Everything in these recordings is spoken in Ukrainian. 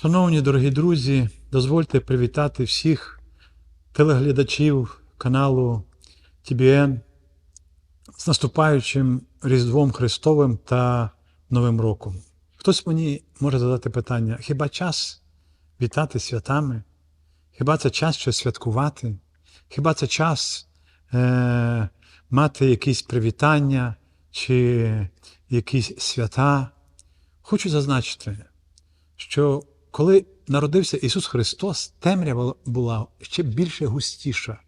Шановні дорогі друзі, дозвольте привітати всіх телеглядачів каналу TBN з наступаючим Різдвом Христовим та Новим роком. Хтось мені може задати питання: хіба час вітати святами? Хіба це час щось святкувати? Хіба це час е, мати якісь привітання чи якісь свята? Хочу зазначити, що коли народився Ісус Христос, темрява була ще більше густіша.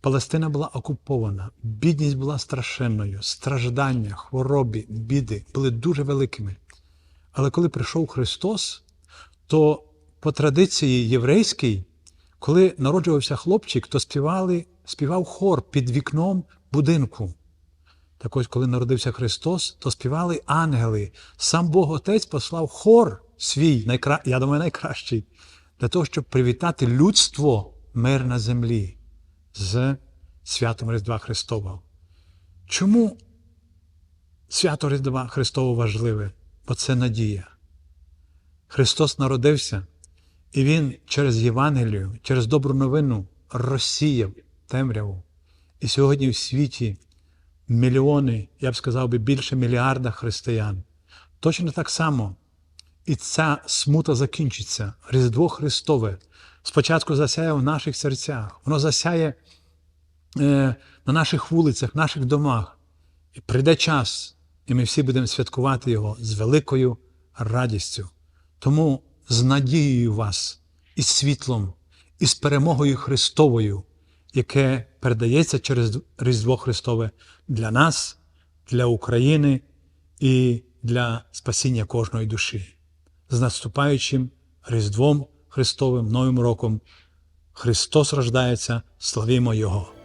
Палестина була окупована, бідність була страшенною, страждання, хвороби, біди були дуже великими. Але коли прийшов Христос, то по традиції єврейській, коли народжувався хлопчик, то співали, співав хор під вікном будинку. Так ось, коли народився Христос, то співали ангели. Сам Бог Отець послав хор свій, найкра... я думаю, найкращий, для того, щоб привітати людство мир на землі з святом Різдва Христового. Чому свято Різдва Христового важливе? Бо це надія. Христос народився, і Він через Євангелію, через добру новину розсіяв темряву. І сьогодні в світі мільйони, я б сказав би, більше мільярда християн. Точно так само і ця смута закінчиться. Різдво Христове спочатку засяє в наших серцях, воно засяє е, на наших вулицях, наших домах. І прийде час, і ми всі будемо святкувати його з великою радістю. Тому з надією вас, і світлом, і з перемогою Христовою, яке передається через Різдво Христове для нас, для України і для спасіння кожної душі. З наступаючим Різдвом Христовим Новим роком Христос рождається, славімо Його!